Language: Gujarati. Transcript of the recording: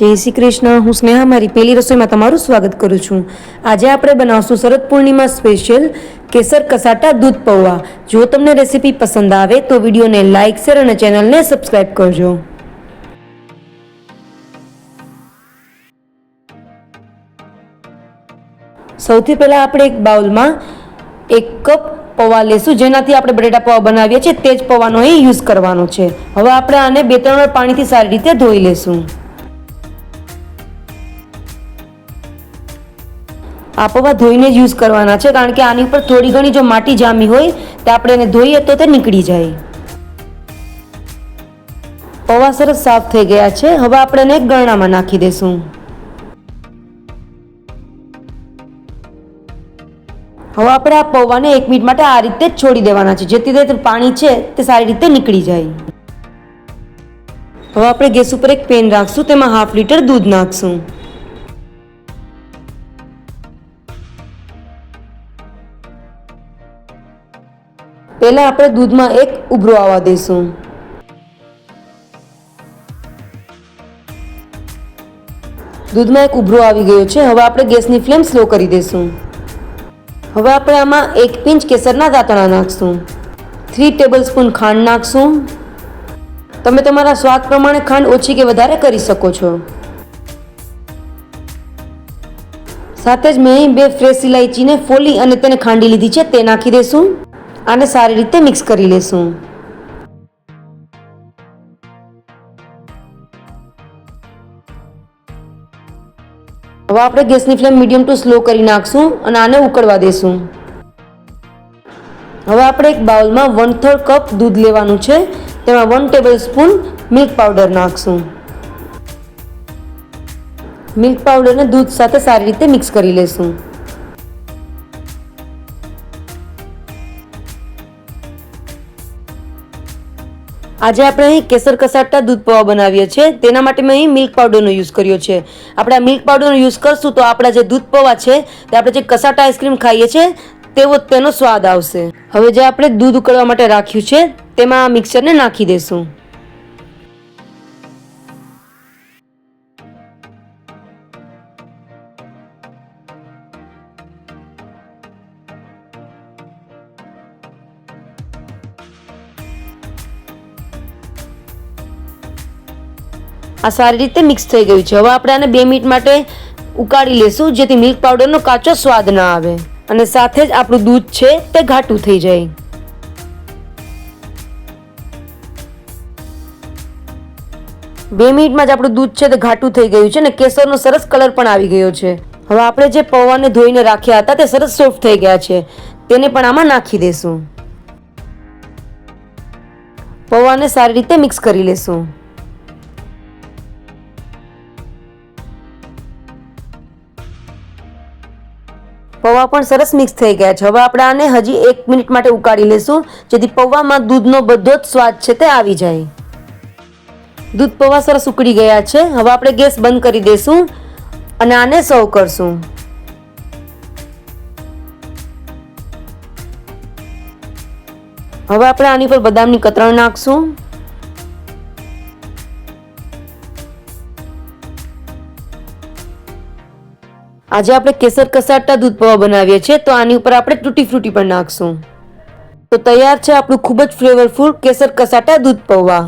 જય શ્રી કૃષ્ણ. હું સ્નેહા, મારી પહેલી રસોઈમાં તમારું સ્વાગત કરું છું. આજે આપણે બનાવશું શરદ પૂર્ણિમા સ્પેશિયલ કેસર કસાટા દૂધ પૌવા. જો તમને રેસીપી પસંદ આવે તો વિડીયોને લાઇક શેર અને ચેનલને સબસ્ક્રાઇબ કરજો. સૌથી પહેલાં આપણે એક બાઉલમાં એક કપ પૌવા લેશું. જેનાથી આપણે બટેટા પૌવા બનાવીએ છીએ, તે જ પૌવાનો અહીં યુઝ કરવાનો છે. હવે આપણે આને બે ત્રણ વાર પાણીથી સારી રીતે ધોઈ લેશું. આ પૌવા ધોઈને જ યુઝ કરવાના છે, કારણ કે આની ઉપર થોડી ઘણી જો માટી જામી હોય, તો આપણે એને ધોઈએ તો તે નીકળી જાય. પૌવા સરસ સાફ થઈ ગયા છે, હવે આપણે એને ગરણામાં નાખી દઈશું હવે આપણે આ પૌવાને એક મિનિટ માટે આ રીતે જ છોડી દેવાના છે, જેથી તે પાણી છે, તે સારી રીતે નીકળી જાય. હવે આપણે ગેસ ઉપર એક પેન રાખશું, તેમાં હાફ લીટર દૂધ નાખશું. પહેલા આપણે દૂધમાં એક ઉભરો આવવા દઈશું દૂધમાં એક ઉભરો આવી ગયો છે. હવે આપણે ગેસની ફ્લેમ સ્લો કરી દઈશું હવે આપણે આમાં એક પિંચ કેસરના દાંતણા નાખશું. થ્રી ટેબલ સ્પૂન ખાંડ નાખશું. તમે તમારા સ્વાદ પ્રમાણે ખાંડ ઓછી કે વધારે કરી શકો છો. સાથે જ મેં બે ફ્રેશ ઇલાયચીને ફોલી અને તેને ખાંડી લીધી છે. તે નાખી દઈશું આને સારી રીતે મિક્સ કરી લેશું. હવે આપણે ગેસની ફ્લેમ મીડિયમ ટુ સ્લો કરી નાખશું અને આને ઉકળવા દેશું. હવે આપણે એક બાઉલમાં વન થર્ડ કપ દૂધ લેવાનું છે. તેમાં one tablespoon milk powder નાખશું મિલ્ક પાવડરને દૂધ સાથે સારી રીતે મિક્સ કરી લેશું. આજે આપણે અહીં કેસર કસાટા દૂધ પૌવા બનાવીએ છીએ. તેના માટે મેં અહીં મિલ્ક પાવડરનો યુઝ કર્યો છે. આપણે આ મિલ્ક પાવડરનો યુઝ કરશું તો આપણા જે દૂધ પૌવા છે, તે આપણે જે કસાટા આઈસ્ક્રીમ ખાઈએ છીએ, તેવો તેનો સ્વાદ આવશે. હવે જે આપણે દૂધ ઉકળવા માટે રાખ્યું છે, તેમાં આ મિક્સરને નાખી દઈશું આ સારી રીતે મિક્સ થઈ ગયું છે. હવે આપણે આને બે મિનિટ માટે ઉકાળી લેશું, જેથી મિલ્ક પાવડરનો કાચો સ્વાદ ના આવે. અને સાથે જ આપણું દૂધ છે તે ઘાટું થઈ જાય. બે મિનિટમાં જ આપણું દૂધ છે તે ઘાટું થઈ ગયું છે અને કેસરનો સરસ કલર પણ આવી ગયો છે. હવે આપણે જે પૌવાને ધોઈને રાખ્યા હતા તે સરસ સોફ્ટ થઈ ગયા છે. તેને પણ આમાં નાખી દઈશું પૌવાને સારી રીતે મિક્સ કરી લેશું. પૌવા પણ સરસ મિક્સ થઈ ગયા છે. હવે આપણે આને હજી એક મિનિટ માટે ઉકાળી લેશું. જેથી પૌવામાં દૂધનો બધો જ સ્વાદ છે તે આવી જાય. દૂધ પૌવા સરસ ઉકળી ગયા છે. હવે આપણે ગેસ બંધ કરી દઈશું અને આને સર્વ કરશું. હવે આપણે આની પર બદામની કતરણ નાખશું. આજે આપણે કેસર કસાટા દૂધ પૌવા બનાવીએ છીએ, તો આની ઉપર આપણે તૂટી ફ્રૂટી પણ નાખશું. તો તૈયાર છે આપણું ખૂબ જ ફ્લેવરફુલ કેસર કસાટા દૂધ પૌવા.